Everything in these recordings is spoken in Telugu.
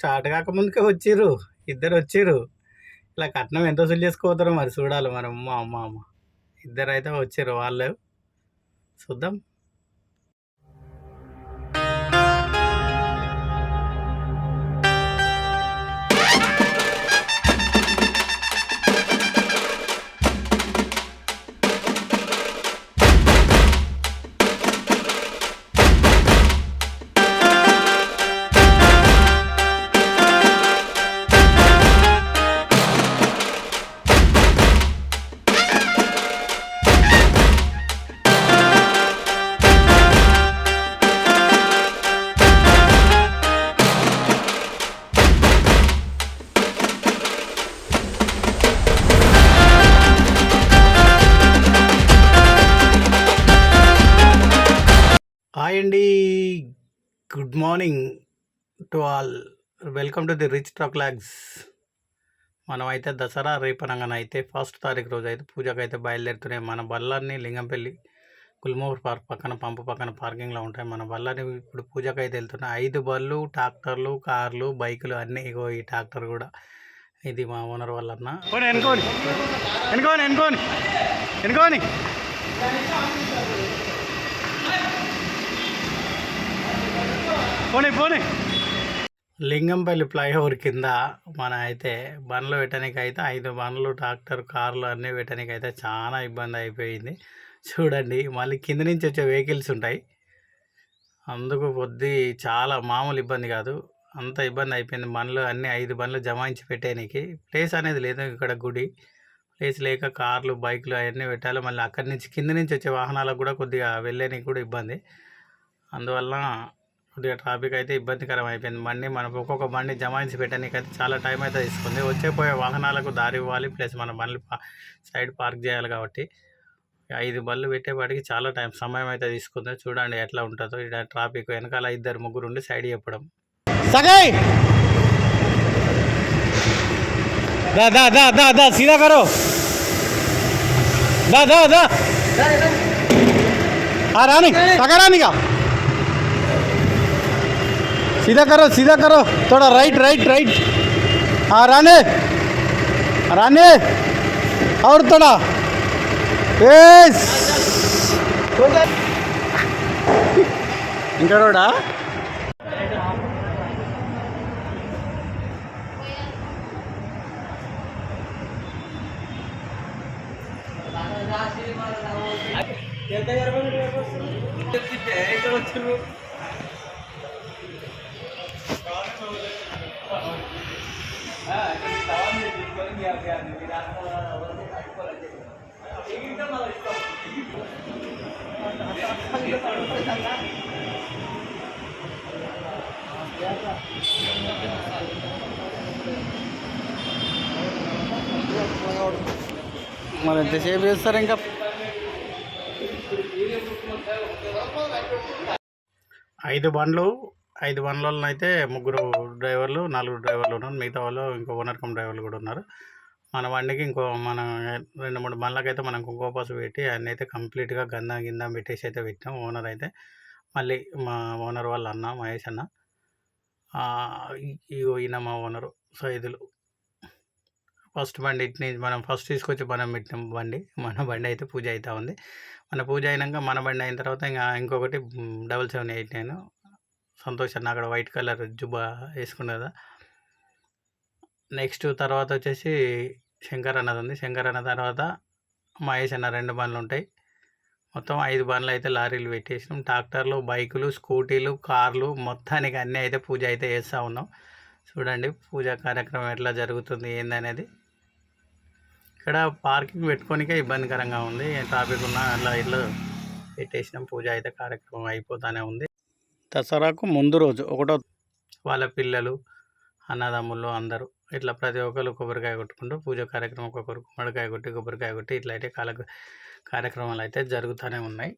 స్టార్ట్ కాకముందుకే వచ్చిర్రు. ఇద్దరు వచ్చిర్రు. ఇలా కట్నం ఎంత వసూలు చేసుకోతారో మరి చూడాలి మరి. అమ్మ అమ్మ అమ్మ. ఇద్దరు అయితే వచ్చారు వాళ్ళు. చూద్దాం. To all. Welcome to the rich logs. మనం అయితే దసరా రేపనంగానైతే అయితే ఫస్ట్ తారీఖు రోజు అయితే పూజకు అయితే బయలుదేరుతున్నాయి. మన బళ్ళన్నీ లింగంపల్లి గుల్మూర్ పార్క్ పక్కన పంపు పక్కన పార్కింగ్లో ఉంటాయి. మన బళ్ళని ఇప్పుడు పూజకు అయితే వెళ్తున్నాయి. ఐదు బళ్ళు ట్రాక్టర్లు కార్లు బైకులు అన్నీ ఇగో ఈ ట్రాక్టర్ కూడా. ఇది మా ఓనర్ వాళ్ళన్న. ఎనుకోని ఎనుకోని ఎనుకోని ఎనుకోని పోనీ పోనీ. లింగంపల్లి ఫ్లైఓవర్ కింద మన అయితే బండ్లు పెట్టడానికి అయితే ఐదు బండ్లు ట్రాక్టర్ కార్లు అన్నీ పెట్టడానికి అయితే చాలా ఇబ్బంది అయిపోయింది. చూడండి మళ్ళీ కింద నుంచి వచ్చే వెహికల్స్ ఉంటాయి. అందుకు కొద్ది చాలా మామూలు ఇబ్బంది కాదు. అంత ఇబ్బంది అయిపోయింది. బండ్లు అన్నీ ఐదు బండ్లు జమాయించి పెట్టేయడానికి ప్లేస్ అనేది లేదు ఇక్కడ గుడి. ప్లేస్ లేక కార్లు బైక్లు అవన్నీ పెట్టాలి. మళ్ళీ అక్కడి నుంచి కింద నుంచి వచ్చే వాహనాలకు కూడా కొద్దిగా వెళ్ళడానికి కూడా ఇబ్బంది. అందువల్ల కొద్దిగా ట్రాఫిక్ అయితే ఇబ్బందికరం అయిపోయింది. బండి మనకు ఒక్కొక్క బండి జమాయించి పెట్టడానికి అయితే చాలా టైం అయితే తీసుకుంది. వచ్చే పోయే వాహనాలకు దారి ఇవ్వాలి ప్లస్ మన బండ్లు సైడ్ పార్క్ చేయాలి కాబట్టి ఐదు బళ్ళు పెట్టేవాడికి చాలా టైం సమయం అయితే తీసుకుంది. చూడండి ఎట్లా ఉంటుందో. ఇక్కడ ట్రాఫిక్ వెనకాల ఇద్దరు ముగ్గురు ఉండి సైడ్ చెప్పడం. సగై దా దా దా దా దా సీదా కరో దా దా! దా ఆ రాని సగా రానిగా सीधा करो सीधा करो थोड़ा राइट राइट राइट हाँ राने राने और थोड़ा एस ఇంకా రోడా మరి ఎంతసేపు చేస్తారు ఇంకా? ఐదు బండ్లు ఐదు బండ్లలో అయితే ముగ్గురు డ్రైవర్లు నలుగురు డ్రైవర్లు ఉన్నారు. మిగతా వాళ్ళు ఇంకో ఓనర్ కమ్ డ్రైవర్లు కూడా ఉన్నారు. మన బండికి ఇంకో మన రెండు మూడు బండ్లకైతే మనం కుంకుమ పసుపు పెట్టి అన్నీ అయితే కంప్లీట్గా గంధం గిందం పెట్టేసి అయితే పెట్టాం. ఓనర్ అయితే మళ్ళీ మా ఓనర్ వాళ్ళ అన్న మహేష్ అన్న. ఇగో ఈయన మా ఓనరు సైదులు. ఫస్ట్ బండి ఇట్ని మనం ఫస్ట్ తీసుకొచ్చి మనం పెట్టిన బండి. మన బండి అయితే పూజ అవుతూ ఉంది. మన పూజ అయినాక మన బండి అయిన తర్వాత ఇంకా ఇంకొకటి double seven eight nine Santosh అన్న అక్కడ వైట్ కలర్ జుబ్బా వేసుకున్నదా. నెక్స్ట్ తర్వాత వచ్చేసి శంకర్ అన్నది ఉంది శంకర్ అన్న తర్వాత మహేష్ అన్న రెండు బండ్లు ఉంటాయి. మొత్తం ఐదు బండ్లు అయితే లారీలు పెట్టేసినాం. ట్రాక్టర్లు బైకులు స్కూటీలు కార్లు మొత్తానికి అన్నీ అయితే పూజ అయితే చేస్తూ ఉన్నాం. చూడండి పూజా కార్యక్రమం ఎట్లా జరుగుతుంది ఏందనేది. ఇక్కడ పార్కింగ్ పెట్టుకోనికే ఇబ్బందికరంగా ఉంది. ట్రాఫిక్ ఉన్న అట్లా ఇల్లు పెట్టేసినాం. పూజ అయితే కార్యక్రమం అయిపోతానే ఉంది. దసరాకు ముందు రోజు ఒకటో వాళ్ళ పిల్లలు అన్నదమ్ముళ్ళు అందరూ ఇట్లా ప్రతి ఒక్కరు కొబ్బరికాయ కొట్టుకుంటూ పూజ కార్యక్రమం ఒక్కొక్కరు కుమ్మడికాయ కొట్టి కొబ్బరికాయ కొట్టి ఇట్లా అయితే కాల కార్యక్రమాలు అయితే జరుగుతూనే ఉన్నాయి.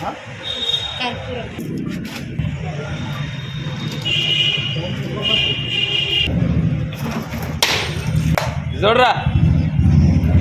కర్పూరం చూడరా.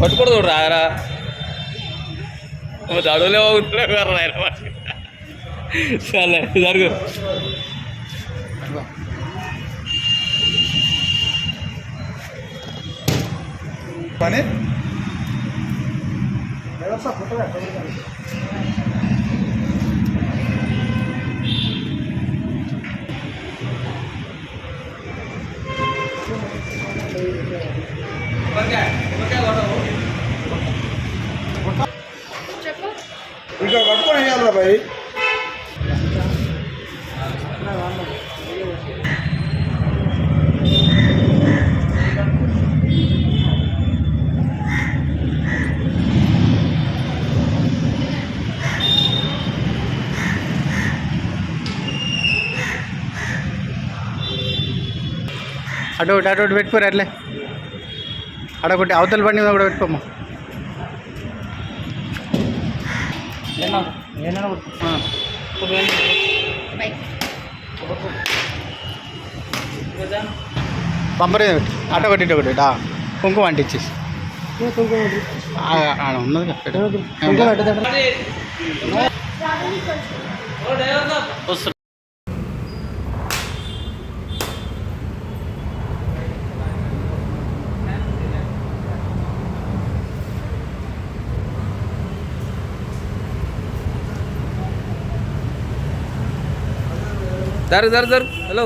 పట్టుకోడు చూడరా రా దడులే అవుతున్నాడు సరే జరుగు. పని? ఇక్కడ పట్టుకొని వేయాలిరా భయ్ అటు ఒకటి అటు ఒకటి పెట్టుకోరు అట్లే అడొకటి అవతల బండి మీద కూడా పెట్టుకోమ్మా. పంపరే బైక్ బంపర్ ఒకటి ఒకటి కుంకుమ అంటించేసి ఆ, ఉన్నది వస్తున్నా. జరు జరు జరు. హలో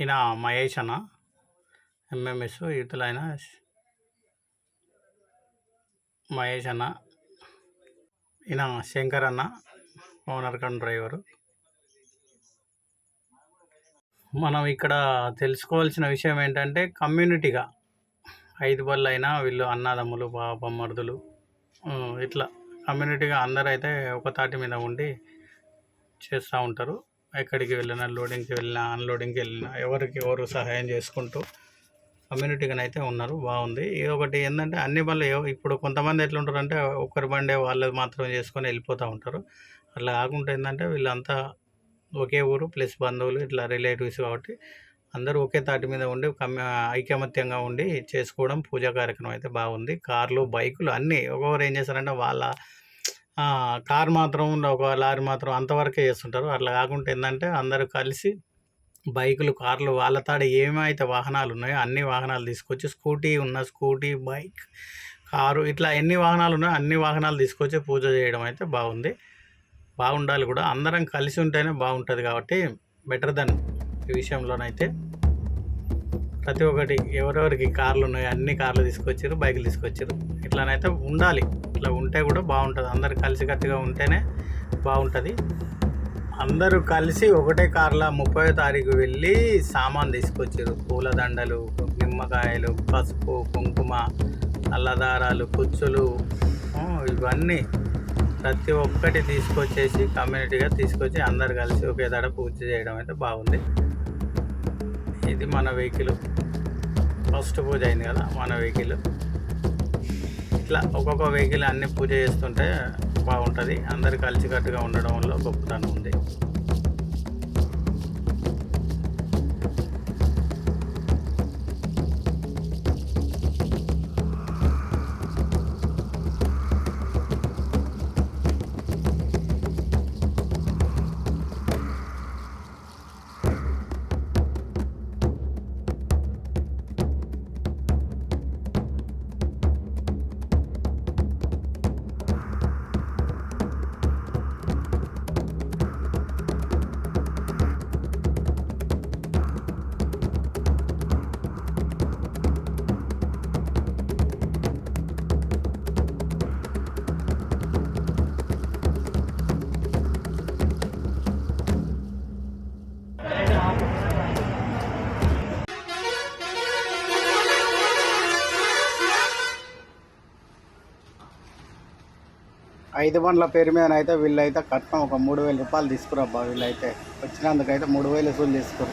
ఈయన మహేష్ అన్న ఎంఎంఎస్ యూత్లో ఆయన. మహేష్ అన్న. ఈయన శంకర్ అన్న. ఓనర్ కన్ డ్రైవరు. మనం ఇక్కడ తెలుసుకోవాల్సిన విషయం ఏంటంటే కమ్యూనిటీగా ఐదు బళ్ళు అయినా వీళ్ళు అన్నదమ్ములు బాబమ్మర్దులు మరుదులు ఇట్లా కమ్యూనిటీగా అందరూ అయితే ఒక తాటి మీద ఉండి చేస్తూ ఉంటారు. ఎక్కడికి వెళ్ళినా లోడింగ్కి వెళ్ళినా అన్లోడింగ్కి వెళ్ళినా ఎవరికి ఎవరు సహాయం చేసుకుంటూ కమ్యూనిటీగానైతే ఉన్నారు. బాగుంది. ఇది ఒకటి ఏంటంటే అన్ని బళ్ళు ఇప్పుడు కొంతమంది ఎట్లుంటారు అంటే ఒకరి బండే వాళ్ళది మాత్రం చేసుకొని వెళ్ళిపోతూ ఉంటారు. అట్లా కాకుండా ఏంటంటే వీళ్ళంతా ఒకే ఊరు ప్లస్ బంధువులు ఇట్లా రిలేటివ్స్ కాబట్టి అందరూ ఒకే తాటి మీద ఉండి కమ్య ఐకమత్యంగా ఉండి చేసుకోవడం పూజా కార్యక్రమం అయితే బాగుంది. కార్లు బైకులు అన్నీ ఒక్కొక్కరు ఏం చేస్తారంటే వాళ్ళ కార్ మాత్రం ఒక లారీ మాత్రం అంతవరకే చేస్తుంటారు. అట్లా కాకుండా ఏంటంటే అందరూ కలిసి బైకులు కార్లు వాళ్ళ తాడ ఏమైతే వాహనాలు ఉన్నాయో అన్ని వాహనాలు తీసుకొచ్చి స్కూటీ ఉన్న స్కూటీ బైక్ కారు ఇట్లా ఎన్ని వాహనాలు ఉన్నాయో అన్ని వాహనాలు తీసుకొచ్చి పూజ చేయడం అయితే బాగుంది. బాగుండాలి కూడా. అందరం కలిసి ఉంటేనే బాగుంటుంది కాబట్టి బెటర్ దెన్ ఈ విషయంలోనైతే. ప్రతి ఒక్కటి ఎవరెవరికి కార్లు ఉన్నాయి అన్ని కార్లు తీసుకొచ్చారు బైకులు తీసుకొచ్చారు ఇట్లానైతే ఉండాలి. ఇట్లా ఉంటే కూడా బాగుంటుంది. అందరు కలిసికట్టుగా ఉంటేనే బాగుంటుంది. అందరూ కలిసి ఒకటే కార్లో ముప్పై తారీఖు వెళ్ళి సామాన్ తీసుకొచ్చారు పూలదండలు నిమ్మకాయలు పసుపు కుంకుమ అల్లదారాలు కుచ్చులు ఇవన్నీ ప్రతి ఒక్కటి తీసుకొచ్చేసి కమ్యూనిటీగా తీసుకొచ్చి అందరు కలిసి ఒకే దాడ పూజ చేయడం అయితే బాగుంది. ఇది మన వెహికల్. ఫస్ట్ పూజ అయింది కదా మన వెహికల్. ఇట్లా ఒక్కొక్క వెహికల్ అన్ని పూజ చేస్తుంటే బాగుంటుంది. అందరు కలిసికట్టుగా ఉండడం వల్ల గొప్పతనం ఉంది. ఐదు బండ్ల పేరు మీద అయితే వీళ్ళైతే కట్నం ఒక మూడు వేల రూపాయలు తీసుకురబ్బా వీళ్ళైతే. వచ్చినందుకైతే మూడు వేలు వసూలు తీసుకురు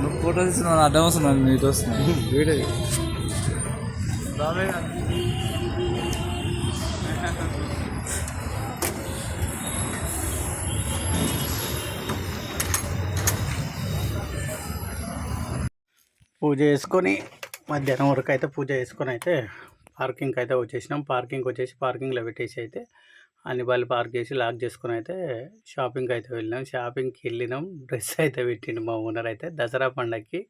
నువ్వు ఫోటో తీస్తున్నావు అడ్డం వస్తున్నాను నీటి వస్తున్నాను వీడే. పూజ చేసుకొని మధ్యాహ్నం వరకు అయితే పూజ చేసుకొని అయితే పార్కింగ్కి అయితే వచ్చేసినాం. పార్కింగ్కి వచ్చేసి పార్కింగ్లో పెట్టేసి అయితే అన్ని బళ్ళు పార్క్ చేసి లాక్ చేసుకుని అయితే షాపింగ్కి అయితే వెళ్ళినాం. షాపింగ్కి వెళ్ళినాం. డ్రెస్ అయితే పెట్టిండు మా ఓనర్ అయితే దసరా పండగకి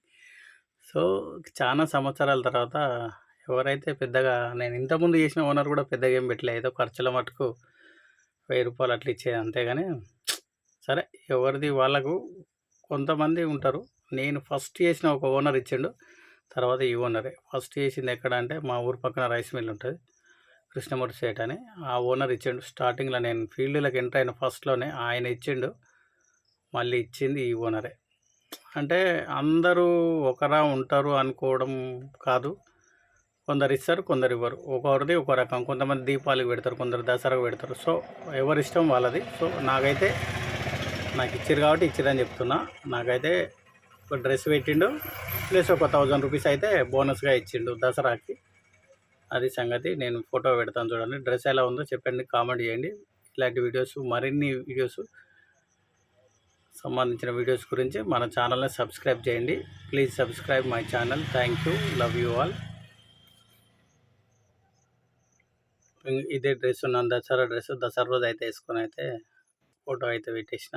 సో చాలా సంవత్సరాల తర్వాత ఎవరైతే పెద్దగా నేను ఇంతకుముందు చేసిన ఓనర్ కూడా పెద్దగా ఏం పెట్టలేదు ఏదో ఖర్చుల మటుకు వెయ్యి రూపాయలు అట్లా ఇచ్చేది అంతేగాని సరే ఎవరిది వాళ్ళకు కొంతమంది ఉంటారు. నేను ఫస్ట్ చేసిన ఒక ఓనర్ ఇచ్చిండు. తర్వాత ఈ ఓనరే. ఫస్ట్ చేసింది ఎక్కడ అంటే మా ఊరు పక్కన రైస్ మిల్ ఉంటుంది. కృష్ణమూర్తి సేట్ అని. ఆ ఓనర్ ఇచ్చిండు. స్టార్టింగ్లో నేను ఫీల్డ్లోకి ఎంటర్ అయిన ఫస్ట్లోనే ఆయన ఇచ్చిండు. మళ్ళీ ఇచ్చింది ఈ ఓనరే. అంటే అందరూ ఒకరా ఉంటారు అనుకోవడం కాదు. కొందరు ఇస్తారు కొందరు ఇవ్వరు. ఒకరిది ఒక రకం. కొంతమంది దీపాలకు పెడతారు కొందరు దసరాకు పెడతారు. సో ఎవరి ఇష్టం వాళ్ళది. సో నాకైతే నాకు ఇచ్చారు కాబట్టి ఇచ్చిరని చెప్తున్నా. నాకైతే ఒక డ్రెస్ పెట్టిండు. ప్లస్ ఒక థౌజండ్ రూపీస్ అయితే బోనస్గా ఇచ్చిండు దసరాకి. అది సంగతి. నేను ఫోటో పెడతాను చూడండి. డ్రెస్ ఎలా ఉందో చెప్పండి కామెంట్ చేయండి. ఇలాంటి వీడియోస్ మరిన్ని వీడియోస్ సంబంధించిన వీడియోస్ గురించి మన ఛానల్ని సబ్స్క్రైబ్ చేయండి. Please subscribe my channel thank you love you all ఇదే డ్రెస్ ఉన్నాను దసరా డ్రెస్ దసరా రోజు అయితే వేసుకొని అయితే ఫోటో అయితే పెట్టేసిన.